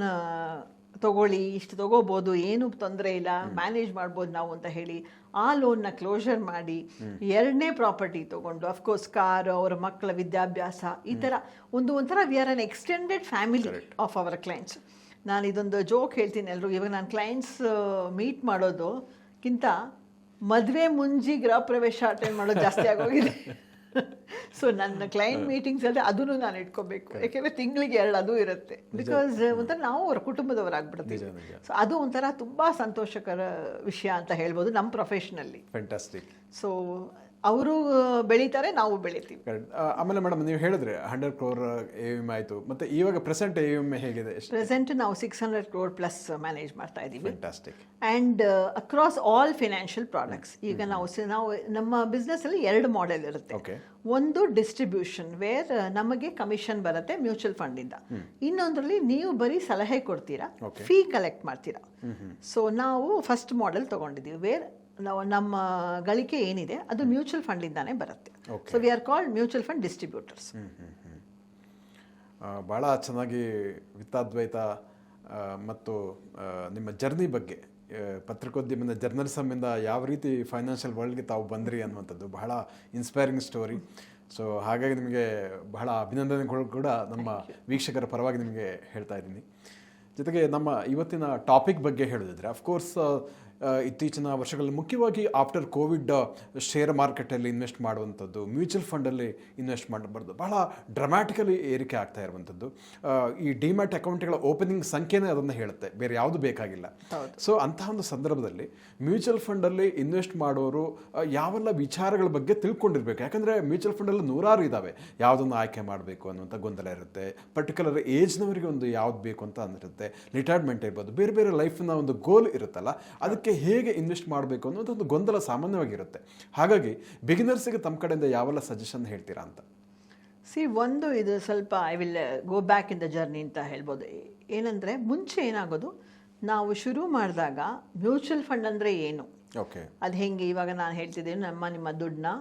ತಗೊಳ್ಳಿ ಇಷ್ಟು ತಗೋಬೋದು ಏನು ತೊಂದರೆ ಇಲ್ಲ ಮ್ಯಾನೇಜ್ ಮಾಡ್ಬೋದು ನಾವು ಅಂತ ಹೇಳಿ ಆ ಲೋನ್ನ ಕ್ಲೋಸರ್ ಮಾಡಿ ಎರಡನೇ ಪ್ರಾಪರ್ಟಿ ತಗೊಂಡು ಅಫ್ಕೋರ್ಸ್ ಕಾರ್ ಅವರ ಮಕ್ಕಳ ವಿದ್ಯಾಭ್ಯಾಸ ಈ ಥರ ಒಂದು ಒಂಥರ we are an extended family of our clients ನಾನು ಇದೊಂದು ಜೋಕ್ ಹೇಳ್ತೀನಿ ಎಲ್ಲರೂ ಇವಾಗ ನಾನು ಕ್ಲೈಂಟ್ಸ್ ಮೀಟ್ ಮಾಡೋದಕ್ಕಿಂತ ಮದುವೆ ಮುಂಜಿ ಗೃಹ ಪ್ರವೇಶ ಅಟೆಂಡ್ ಮಾಡೋದು ಜಾಸ್ತಿ ಆಗೋಗಿದೆ. ಸೊ ನನ್ನ ಕ್ಲೈಂಟ್ ಮೀಟಿಂಗ್ಸ್ ಅಲ್ಲಿ ಅದನ್ನು ನಾನು ಇಟ್ಕೋಬೇಕು. ಯಾಕೆಂದ್ರೆ ತಿಂಗಳಿಗೆ ಎರಡು ಅದು ಇರುತ್ತೆ. ಬಿಕಾಸ್ ಒಂಥರ ನಾವು ಅವ್ರ ಕುಟುಂಬದವರಾಗ್ಬಿಡ್ತೀವಿ. ಸೊ ಅದು ಒಂಥರ ತುಂಬಾ ಸಂತೋಷಕರ ವಿಷಯ ಅಂತ ಹೇಳ್ಬೋದು ನಮ್ಮ ಪ್ರೊಫೆಷನಲ್ಲಿ ಫ್ಯಾಂಟಾಸ್ಟಿಕ್ ಸೊ ಅವರು ಬೆಳೀತಾರೆ ನಾವು ಬೆಳಿತೀವಿ. ಕರೆಕ್ಟ್ ಆಮೇಲೆ ಮೇಡಮ್ ನೀವು ಹೇಳಿದ್ರೆ ಹಂಡ್ರೆಡ್ ಕ್ರೋರ್ ಎ ಎಂ ಆಯಿತು ಮತ್ತೆ ಇವಾಗ ಪ್ರೆಸೆಂಟ್ ಎ ಎಂ ಹೇಗಿದೆ ಪ್ರೆಸೆಂಟ್ ನಾವು six hundred crore plus manage ಮಾಡ್ತಾ ಇದ್ದೀವಿ fantastic and across all financial products ಈಗ ನಾವು ನಾವು ನಮ್ಮ ಅಲ್ಲಿ ಎರಡು ಮಾಡೆಲ್ ಇರುತ್ತೆ. ಒಂದು ಡಿಸ್ಟ್ರಿಬ್ಯೂಷನ್ ವೇರ್ ನಮಗೆ ಕಮಿಷನ್ ಬರುತ್ತೆ ಮ್ಯೂಚುವಲ್ ಫಂಡಿಂದ ಇನ್ನೊಂದರಲ್ಲಿ ನೀವು ಬರೀ ಸಲಹೆ ಕೊಡ್ತೀರಾ ಫೀ ಕಲೆಕ್ಟ್ ಮಾಡ್ತೀರಾ. ಸೊ ನಾವು ಫಸ್ಟ್ ಮಾಡೆಲ್ ತಗೊಂಡಿದ್ದೀವಿ ವೇರ್ ನಾವು ನಮ್ಮ ಗಳಿಕೆ ಏನಿದೆ ಅದು ಮ್ಯೂಚುವಲ್ ಫಂಡಿಂದಾನೇ ಬರುತ್ತೆ. So we are called mutual fund distributors ಭಾಳ ಚೆನ್ನಾಗಿ ವಿತ್ತಾದ್ವೈತ ಮತ್ತು ನಿಮ್ಮ ಜರ್ನಿ ಬಗ್ಗೆ ಪತ್ರಿಕೋದ್ಯಮದ ಜರ್ನಲಿಸಮಿಂದ ಯಾವ ರೀತಿ ಫೈನಾನ್ಷಿಯಲ್ ವರ್ಲ್ಡ್ಗೆ ತಾವು ಬಂದ್ರಿ ಅನ್ನುವಂಥದ್ದು ಬಹಳ ಇನ್ಸ್ಪೈರಿಂಗ್ ಸ್ಟೋರಿ ಸೊ ಹಾಗಾಗಿ ನಿಮಗೆ ಬಹಳ ಅಭಿನಂದನೆಗಳು ಕೂಡ ನಮ್ಮ ವೀಕ್ಷಕರ ಪರವಾಗಿ ನಿಮಗೆ ಹೇಳ್ತಾ ಇದ್ದೀನಿ. ಜೊತೆಗೆ ನಮ್ಮ ಇವತ್ತಿನ ಟಾಪಿಕ್ ಬಗ್ಗೆ ಹೇಳೋದಿದ್ರೆ ಅಫ್ಕೋರ್ಸ್ ಇತ್ತೀಚಿನ ವರ್ಷಗಳಲ್ಲಿ ಮುಖ್ಯವಾಗಿ ಆಫ್ಟರ್ ಕೋವಿಡ್ ಶೇರ್ ಮಾರ್ಕೆಟಲ್ಲಿ ಇನ್ವೆಸ್ಟ್ ಮಾಡುವಂಥದ್ದು ಮ್ಯೂಚುವಲ್ ಫಂಡಲ್ಲಿ ಇನ್ವೆಸ್ಟ್ ಮಾಡಬಾರ್ದು. ಬಹಳ ಡ್ರಮ್ಯಾಟಿಕಲಿ ಏರಿಕೆ ಆಗ್ತಾ ಇರುವಂಥದ್ದು. ಈ ಡಿಮ್ಯಾಟ್ ಅಕೌಂಟ್ಗಳ ಓಪನಿಂಗ್ ಸಂಖ್ಯೆನೇ ಅದನ್ನು ಹೇಳುತ್ತೆ. ಬೇರೆ ಯಾವುದು ಬೇಕಾಗಿಲ್ಲ. ಸೊ ಅಂತಹ ಒಂದು ಸಂದರ್ಭದಲ್ಲಿ ಮ್ಯೂಚುವಲ್ ಫಂಡಲ್ಲಿ ಇನ್ವೆಸ್ಟ್ ಮಾಡೋರು ಯಾವೆಲ್ಲ ವಿಚಾರಗಳ ಬಗ್ಗೆ ತಿಳ್ಕೊಂಡಿರ್ಬೇಕು? ಯಾಕಂದರೆ ಮ್ಯೂಚುವಲ್ ಫಂಡಲ್ಲಿ ನೂರಾರು ಇದ್ದಾವೆ ಯಾವುದನ್ನು ಆಯ್ಕೆ ಮಾಡಬೇಕು ಅನ್ನುವಂಥ ಗೊಂದಲ ಇರುತ್ತೆ. ಪರ್ಟಿಕ್ಯುಲರ್ ಏಜ್ನವರಿಗೆ ಒಂದು ಯಾವ್ದು ಬೇಕು ಅಂತ ಅಂದಿರುತ್ತೆ ರಿಟೈರ್ಮೆಂಟ್ ಇರ್ಬೋದು. ಬೇರೆ ಬೇರೆ ಲೈಫ್ನ ಒಂದು ಗೋಲ್ ಇರುತ್ತಲ್ಲ. ಅದಕ್ಕೆ ಹೇಗೆ ಇನ್ವೆಸ್ಟ್ ಮಾಡಬೇಕು ಅನ್ನೋದು ಒಂದು ಗೊಂದಲ ಸಾಮಾನ್ಯವಾಗಿರುತ್ತೆ. ಹಾಗಾಗಿ ಬಿಗಿನರ್ಸಿಗೆ ತಮ್ಮ ಕಡೆಯಿಂದ ಯಾವೆಲ್ಲ ಸಜೆಷನ್ ಹೇಳ್ತೀರಾ ಅಂತ? ಸಿ ಒಂದು ಇದು ಸ್ವಲ್ಪ I will go back in the journey ಅಂತ ಹೇಳ್ಬೋದು. ಏನಂದರೆ ಮುಂಚೆ ಏನಾಗೋದು? ನಾವು ಶುರು ಮಾಡಿದಾಗ ಮ್ಯೂಚುವಲ್ ಫಂಡ್ ಅಂದರೆ ಏನು? ಓಕೆ ಅದು ಹೆಂಗೆ? ಇವಾಗ ನಾನು ಹೇಳ್ತಿದ್ದೇನೆ ನಮ್ಮ ನಿಮ್ಮ ದುಡ್ಡನ್ನ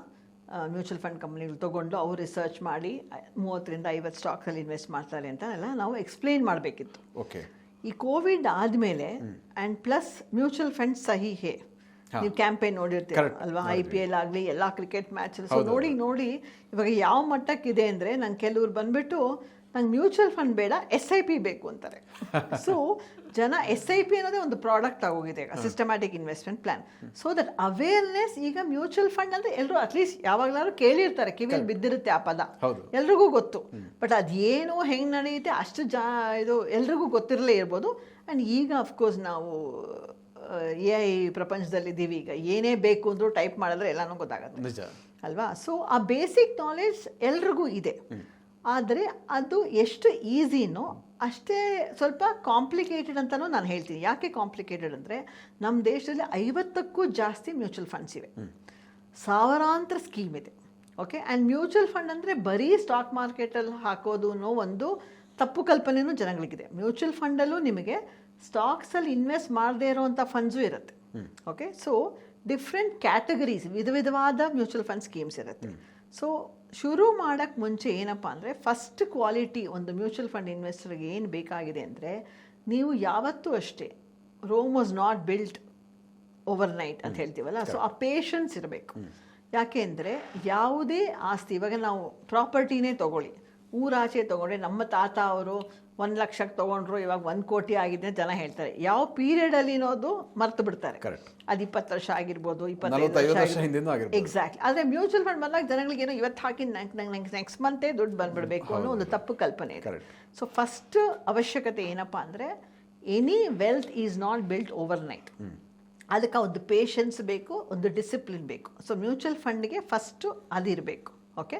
ಮ್ಯೂಚುವಲ್ ಫಂಡ್ ಕಂಪ್ನಿಗಳು ತೊಗೊಂಡು ಅವರು ರಿಸರ್ಚ್ ಮಾಡಿ ಮೂವತ್ತರಿಂದ ಐವತ್ತು ಸ್ಟಾಕ್ಸಲ್ಲಿ ಇನ್ವೆಸ್ಟ್ ಮಾಡ್ತಾರೆ ಅಂತ ಎಲ್ಲ ನಾವು ಎಕ್ಸ್ಪ್ಲೇನ್ ಮಾಡಬೇಕಿತ್ತು. ಓಕೆ ಈ ಕೋವಿಡ್ ಆದಮೇಲೆ ಆ್ಯಂಡ್ ಪ್ಲಸ್ ಮ್ಯೂಚುವಲ್ ಫಂಡ್ ಸಹಿ ಹೇ. ನೀವು ಕ್ಯಾಂಪೇನ್ ನೋಡಿರ್ತೀವಿ ಅಲ್ವಾ? ಐ ಪಿ ಎಲ್ ಆಗಲಿ ಎಲ್ಲ ಕ್ರಿಕೆಟ್ ಮ್ಯಾಚ್ ಸೊ ನೋಡಿ ನೋಡಿ ಇವಾಗ ಯಾವ ಮಟ್ಟಕ್ಕಿದೆ ಅಂದರೆ ನಂಗೆ ಕೆಲವ್ರು ಬಂದ್ಬಿಟ್ಟು ನಂಗೆ ಮ್ಯೂಚುವಲ್ ಫಂಡ್ ಬೇಡ ಎಸ್ ಐ ಪಿ ಬೇಕು ಅಂತಾರೆ. ಸೊ ಜನ ಎಸ್ ಐ ಪಿ ಅನ್ನೋದೇ ಒಂದು ಪ್ರಾಡಕ್ಟ್ ಆಗೋಗಿದೆ ಈಗ systematic investment plan so that awareness ಈಗ ಮ್ಯೂಚುವಲ್ ಫಂಡ್ ಅಂದ್ರೆ ಎಲ್ಲರೂ ಅಟ್ಲೀಸ್ಟ್ ಯಾವಾಗಲಾದ್ರು ಕೇಳಿರ್ತಾರೆ ಕಿವಿಯಲ್ಲಿ ಬಿದ್ದಿರುತ್ತೆ ಆ ಪದ. ಎಲ್ರಿಗೂ ಗೊತ್ತು. ಬಟ್ ಅದೇನು ಹೆಂಗೆ ನಡೆಯುತ್ತೆ ಅಷ್ಟು ಜಾ ಇದು ಎಲ್ರಿಗೂ ಗೊತ್ತಿರಲೇ ಇರ್ಬೋದು. ಆ್ಯಂಡ್ ಈಗ ಅಫ್ಕೋರ್ಸ್ ನಾವು ಎ ಐ ಪ್ರಪಂಚದಲ್ಲಿದ್ದೀವಿ ಈಗ ಏನೇ ಬೇಕು ಅಂದ್ರೂ ಟೈಪ್ ಮಾಡಿದ್ರೆ ಎಲ್ಲನೂ ಗೊತ್ತಾಗುತ್ತೆ. ಅಲ್ವಾ? ಸೊ ಆ ಬೇಸಿಕ್ ನಾಲೆಡ್ಜ್ ಎಲ್ರಿಗೂ ಇದೆ. ಆದರೆ ಅದು ಎಷ್ಟು ಈಸಿನೋ ಅಷ್ಟೇ ಸ್ವಲ್ಪ ಕಾಂಪ್ಲಿಕೇಟೆಡ್ ಅಂತಲೂ ನಾನು ಹೇಳ್ತೀನಿ. ಯಾಕೆ ಕಾಂಪ್ಲಿಕೇಟೆಡ್ ಅಂದರೆ ನಮ್ಮ ದೇಶದಲ್ಲಿ ಐವತ್ತಕ್ಕೂ ಜಾಸ್ತಿ ಮ್ಯೂಚುವಲ್ ಫಂಡ್ಸ್ ಇವೆ. ಸಾವಿರಾಂತರ ಸ್ಕೀಮ್ ಇದೆ. ಓಕೆ ಆ್ಯಂಡ್ ಮ್ಯೂಚುವಲ್ ಫಂಡ್ ಅಂದರೆ ಬರೀ ಸ್ಟಾಕ್ ಮಾರ್ಕೆಟಲ್ಲಿ ಹಾಕೋದು ಅನ್ನೋ ಒಂದು ತಪ್ಪು ಕಲ್ಪನೆಯೂ ಜನಗಳಿಗಿದೆ. ಮ್ಯೂಚುವಲ್ ಫಂಡಲ್ಲೂ ನಿಮಗೆ ಸ್ಟಾಕ್ಸಲ್ಲಿ ಇನ್ವೆಸ್ಟ್ ಮಾಡದೇ ಇರೋವಂಥ ಫಂಡ್ಸು ಇರುತ್ತೆ. ಓಕೆ ಸೊ ಡಿಫ್ರೆಂಟ್ ಕ್ಯಾಟಗರೀಸ್ ವಿಧ ವಿಧವಾದ ಮ್ಯೂಚುವಲ್ ಫಂಡ್ ಸ್ಕೀಮ್ಸ್ ಇರುತ್ತೆ. ಸೊ ಶುರು ಮಾಡೋಕ್ಕೆ ಮುಂಚೆ ಏನಪ್ಪ ಅಂದರೆ ಫಸ್ಟ್ ಕ್ವಾಲಿಟಿ ಒಂದು ಮ್ಯೂಚುವಲ್ ಫಂಡ್ ಇನ್ವೆಸ್ಟರ್ಗೆ ಏನು ಬೇಕಾಗಿದೆ ಅಂದರೆ ನೀವು ಯಾವತ್ತೂ ಅಷ್ಟೇ Rome was not built overnight ಅಂತ ಹೇಳ್ತೀವಲ್ಲ? ಸೊ ಆ ಪೇಷನ್ಸ್ ಇರಬೇಕು. ಯಾಕೆ ಅಂದರೆ ಯಾವುದೇ ಆಸ್ತಿ ಇವಾಗ ನಾವು ಪ್ರಾಪರ್ಟಿನೇ ತಗೊಳ್ಳಿ ಊರಾಚೆ ತಗೊಂಡ್ರೆ ನಮ್ಮ ತಾತ ಅವರು ಒಂದು ಲಕ್ಷಕ್ಕೆ ತೊಗೊಂಡ್ರು ಇವಾಗ ಒಂದು ಕೋಟಿ ಆಗಿದೆ ಜನ ಹೇಳ್ತಾರೆ. ಯಾವ ಪೀರಿಯಡಲ್ಲಿ ಅನ್ನೋದು ಮರ್ತು ಬಿಡ್ತಾರೆ. ಅದು ಇಪ್ಪತ್ತು ವರ್ಷ ಆಗಿರ್ಬೋದು ಇಪ್ಪತ್ತೈದು ವರ್ಷ ಎಕ್ಸಾಕ್ಟ್ ಆದರೆ ಮ್ಯೂಚುವಲ್ ಫಂಡ್ ಬಂದಾಗ ಜನಗಳಿಗೆ ಏನೋ ಇವತ್ತು ಹಾಕಿ ನಂಗೆ ನಂಗೆ ನೆಕ್ಸ್ಟ್ ಮಂತೇ ದುಡ್ಡು ಬಂದ್ಬಿಡಬೇಕು ಅನ್ನೋ ಒಂದು ತಪ್ಪು ಕಲ್ಪನೆ ಇದೆ. ಸೊ ಫಸ್ಟ್ ಅವಶ್ಯಕತೆ ಏನಪ್ಪ ಅಂದರೆ any wealth is not built overnight ಅದಕ್ಕೆ ಒಂದು ಪೇಷನ್ಸ್ ಬೇಕು ಒಂದು ಡಿಸಿಪ್ಲಿನ್ ಬೇಕು. ಸೊ ಮ್ಯೂಚುವಲ್ ಫಂಡ್ಗೆ ಫಸ್ಟು ಅದಿರಬೇಕು. ಓಕೆ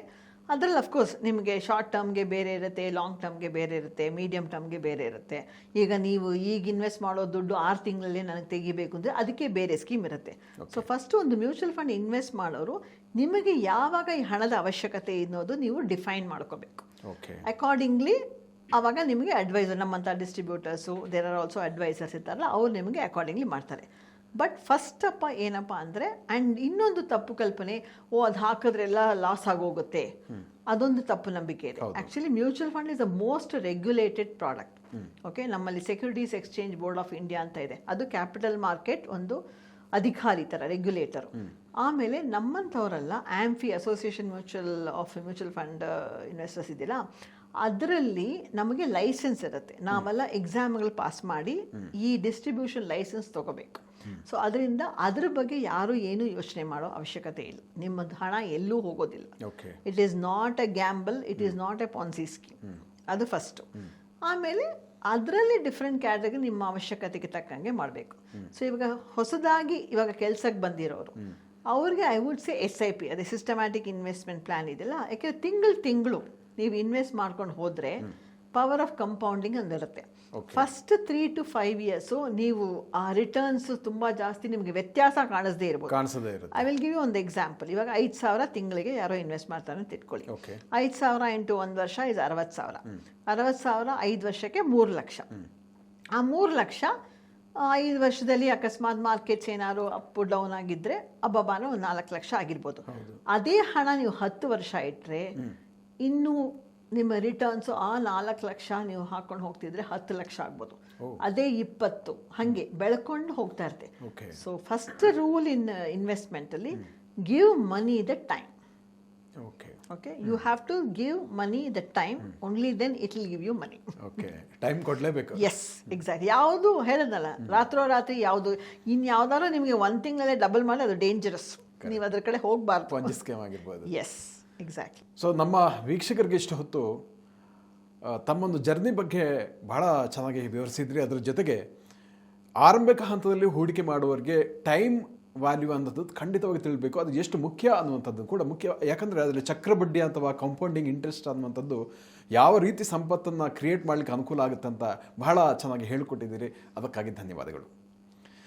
ಅದರಲ್ಲಿ ಅಫ್ಕೋರ್ಸ್ ನಿಮಗೆ ಶಾರ್ಟ್ ಟರ್ಮ್ಗೆ ಬೇರೆ ಇರುತ್ತೆ ಲಾಂಗ್ ಟರ್ಮ್ಗೆ ಬೇರೆ ಇರುತ್ತೆ ಮೀಡಿಯಮ್ ಟರ್ಮ್ಗೆ ಬೇರೆ ಇರುತ್ತೆ. ಈಗ ನೀವು ಈಗ ಇನ್ವೆಸ್ಟ್ ಮಾಡೋ ದುಡ್ಡು ಆರು ತಿಂಗಳಲ್ಲಿ ನನಗೆ ತೆಗಿಬೇಕು ಅಂದರೆ ಅದಕ್ಕೆ ಬೇರೆ ಸ್ಕೀಮ್ ಇರುತ್ತೆ. ಸೊ ಫಸ್ಟ್ ಒಂದು ಮ್ಯೂಚುವಲ್ ಫಂಡ್ ಇನ್ವೆಸ್ಟ್ ಮಾಡೋರು ನಿಮಗೆ ಯಾವಾಗ ಈ ಹಣದ ಅವಶ್ಯಕತೆ ಅನ್ನೋದು ನೀವು ಡಿಫೈನ್ ಮಾಡ್ಕೋಬೇಕು. ಓಕೆ ಅಕಾರ್ಡಿಂಗ್ಲಿ ಆವಾಗ ನಿಮಗೆ ಅಡ್ವೈಸರ್ ನಮ್ಮಂಥ distributors there are also advisers ಇರ್ತಾರಲ್ಲ ಅವ್ರು ನಿಮಗೆ ಅಕಾರ್ಡಿಂಗ್ಲಿ ಮಾಡ್ತಾರೆ. ಬಟ್ ಫಸ್ಟ್ ಅಪ್ಪ ಏನಪ್ಪ ಅಂದರೆ ಆ್ಯಂಡ್ ಇನ್ನೊಂದು ತಪ್ಪು ಕಲ್ಪನೆ ಓ ಅದು ಹಾಕಿದ್ರೆಲ್ಲ ಲಾಸ್ ಆಗೋಗುತ್ತೆ. ಅದೊಂದು ತಪ್ಪು ನಂಬಿಕೆ ಇದೆ. Actually mutual fund is a most regulated product okay ನಮ್ಮಲ್ಲಿ Securities Exchange Board of India ಅಂತ ಇದೆ. ಅದು ಕ್ಯಾಪಿಟಲ್ ಮಾರ್ಕೆಟ್ ಒಂದು ಅಧಿಕಾರಿ ಥರ ರೆಗ್ಯುಲೇಟರು ಆಮೇಲೆ ನಮ್ಮಂಥವರೆಲ್ಲ AMFI association mutual of mutual fund investors ಇದೆಯಲ್ಲ ಅದರಲ್ಲಿ ನಮಗೆ ಲೈಸೆನ್ಸ್ ಇರುತ್ತೆ. ನಾವೆಲ್ಲ ಎಕ್ಸಾಮ್ಗಳು ಪಾಸ್ ಮಾಡಿ ಈ ಡಿಸ್ಟ್ರಿಬ್ಯೂಷನ್ ಲೈಸೆನ್ಸ್ ತಗೋಬೇಕು. ಸೊ ಅದರಿಂದ ಅದ್ರ ಬಗ್ಗೆ ಯಾರು ಏನು ಯೋಚನೆ ಮಾಡೋ ಅವಶ್ಯಕತೆ ಇಲ್ಲ. ನಿಮ್ಮದು ಹಣ ಎಲ್ಲೂ ಹೋಗೋದಿಲ್ಲ. It is not a gamble it is not a ponzi scheme ಅದು ಫಸ್ಟು ಆಮೇಲೆ ಅದರಲ್ಲಿ ಡಿಫ್ರೆಂಟ್ ಕ್ಯಾಟಗರಿ ನಿಮ್ಮ ಅವಶ್ಯಕತೆಗೆ ತಕ್ಕಂಗೆ ಮಾಡಬೇಕು. ಸೊ ಇವಾಗ ಹೊಸದಾಗಿ ಇವಾಗ ಕೆಲಸಕ್ಕೆ ಬಂದಿರೋರು ಅವ್ರಿಗೆ I would say S I P ಅದೇ ಸಿಸ್ಟಮ್ಯಾಟಿಕ್ ಇನ್ವೆಸ್ಟ್ಮೆಂಟ್ ಪ್ಲಾನ್ ಇದೆಯಲ್ಲ ಯಾಕೆಂದರೆ ತಿಂಗಳು ತಿಂಗಳು ನೀವು ಇನ್ವೆಸ್ಟ್ ಮಾಡ್ಕೊಂಡು ಹೋದರೆ power of compounding ಅಂದಿರುತ್ತೆ. First three to five years ನೀವು ಆ ರಿಟರ್ನ್ಸ್ ತುಂಬ ಜಾಸ್ತಿ ನಿಮಗೆ ವ್ಯತ್ಯಾಸ ಕಾಣಿಸದೇ ಇರ್ಬೋದು. ಕಾಣಿಸದೇ ಇರುತ್ತೆ. ಐ ವಿಲ್ ಗಿವ್ ಯು ಒಂದು ಎಕ್ಸಾಂಪಲ್ ಇವಾಗ ಐದು ಸಾವಿರ ತಿಂಗಳಿಗೆ ಯಾರೋ ಇನ್ವೆಸ್ಟ್ ಮಾಡ್ತಾರೆ ಅಂತ ಇಟ್ಕೊಳ್ಳಿ. ಐದು ಸಾವಿರ ಇಂಟು ಒಂದು ವರ್ಷ ಇದು ಅರವತ್ತು ಸಾವಿರ. ಅರವತ್ತು ಸಾವಿರ ಐದು ವರ್ಷಕ್ಕೆ ಮೂರು ಲಕ್ಷ. ಆ ಮೂರು ಲಕ್ಷ ಐದು ವರ್ಷದಲ್ಲಿ ಅಕಸ್ಮಾತ್ ಮಾರ್ಕೆಟ್ಸ್ ಏನಾದ್ರು ಅಪ್ ಡೌನ್ ಆಗಿದ್ರೆ ಅಬ್ಬಬ್ಬಾನ ಒಂದು ನಾಲ್ಕು ಲಕ್ಷ ಆಗಿರ್ಬೋದು. ಅದೇ ಹಣ ನೀವು ಹತ್ತು ವರ್ಷ ಇಟ್ಟರೆ ಇನ್ನು ನಿಮ್ಮ ರಿಟರ್ನ್ಸು ಆ ನಾಲ್ಕು ಲಕ್ಷ ನೀವು ಹಾಕೊಂಡು ಹೋಗ್ತಿದ್ರೆ ಹತ್ತು ಲಕ್ಷ ಆಗ್ಬೋದು. ಅದೇ ಇಪ್ಪತ್ತು. ಹಾಗೆ ಬೆಳ್ಕೊಂಡು ಹೋಗ್ತಾ ಇರ್ತೆ okay so first rule in ಇನ್ವೆಸ್ಟ್ಮೆಂಟಲ್ಲಿ give money the time okay okay you have to give money the time only then it will give you money okay time ಕೊಡಲೇಬೇಕು. ಎಸ್ ಎಕ್ಸಾಕ್ಟ್ ಯಾವುದು ಹೇಳೋದಲ್ಲ. ರಾತ್ರೋ ರಾತ್ರಿ ಯಾವುದು. ಇನ್ ಯಾವ್ದಾದ್ರು ನಿಮಗೆ ಒಂದು ತಿಂಗಳಲ್ಲೇ ಡಬಲ್ ಮಾಡಿ ಅದು ಡೇಂಜರಸ್ ನೀವು ಅದ್ರ ಕಡೆ ಹೋಗಬಾರ್ದು. ಎಸ್ ಎಕ್ಸಾಕ್ಟ್ಲಿ ಸೊ ನಮ್ಮ ವೀಕ್ಷಕರಿಗೆ ಇಷ್ಟು ಹೊತ್ತು ತಮ್ಮೊಂದು ಜರ್ನಿ ಬಗ್ಗೆ ಬಹಳ ಚೆನ್ನಾಗಿ ವಿವರಿಸಿದ್ರಿ. ಅದರ ಜೊತೆಗೆ ಆರಂಭಿಕ ಹಂತದಲ್ಲಿ ಹೂಡಿಕೆ ಮಾಡುವವರಿಗೆ ಟೈಮ್ ವ್ಯಾಲ್ಯೂ ಅನ್ನೋದು ಖಂಡಿತವಾಗಿ ತಿಳಿಬೇಕು. ಅದು ಎಷ್ಟು ಮುಖ್ಯ ಅನ್ನುವಂಥದ್ದು ಕೂಡ ಮುಖ್ಯ. ಯಾಕಂದರೆ ಅದರಲ್ಲಿ ಚಕ್ರಬಡ್ಡಿ ಅಥವಾ ಕಂಪೌಂಡಿಂಗ್ ಇಂಟ್ರೆಸ್ಟ್ ಅನ್ನುವಂಥದ್ದು ಯಾವ ರೀತಿ ಸಂಪತ್ತನ್ನು ಕ್ರಿಯೇಟ್ ಮಾಡಲಿಕ್ಕೆ ಅನುಕೂಲ ಆಗುತ್ತೆ ಅಂತ ಬಹಳ ಚೆನ್ನಾಗಿ ಹೇಳಿಕೊಟ್ಟಿದ್ದೀರಿ. ಅದಕ್ಕಾಗಿ ಧನ್ಯವಾದಗಳು.